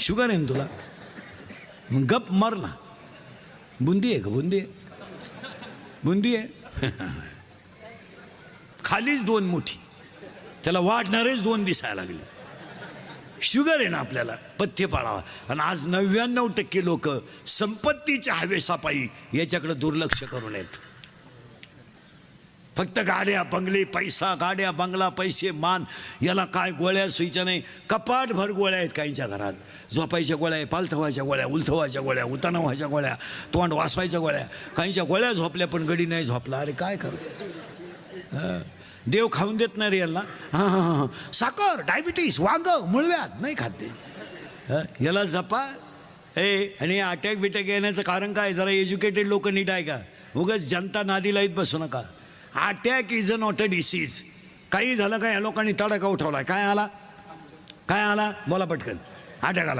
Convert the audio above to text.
Sugar आहे ना तुला मग गप मर ना बुंदी आहे का बुंदी आहे बुंदी आहे खालीच दोन मोठी त्याला वाढणारेच दोन दिसायला लागले शुगर आहे ना आपल्याला पथ्य पाळावा आणि आज नव्याण्णव टक्के लोक संपत्तीच्या हवेसापायी याच्याकडे दुर्लक्ष करून आहेत फक्त गाड्या बंगले पैसा गाड्या बंगला पैसे मान याला काय गोळ्या सुईच्या नाही. कपाटभर गोळ्या आहेत काहींच्या घरात. झोपायच्या गोळ्या आहे पालथवायच्या गोळ्या उलथवायच्या गोळ्या उताना व्हायच्या गोळ्या तोंड वासवायच्या गोळ्या. काहींच्या गोळ्या झोपल्या पण गडी नाही झोपला. अरे काय करू? हां. देव खाऊन देत नाही रे याला. हां हां हां साखर डायबिटीस वांग मुळव्यात नाही खाते याला जपा. ए आणि अटॅक बिटॅक येण्याचं कारण काय? जरा एज्युकेटेड लोक नीट आहे का? उगाच जनता नादी लाईत बसू नका. Attack is a not a disease काही झालं का या लोकांनी तडाखा उठवला काय आला? काय आला? बोला पटकन. अटॅक आला.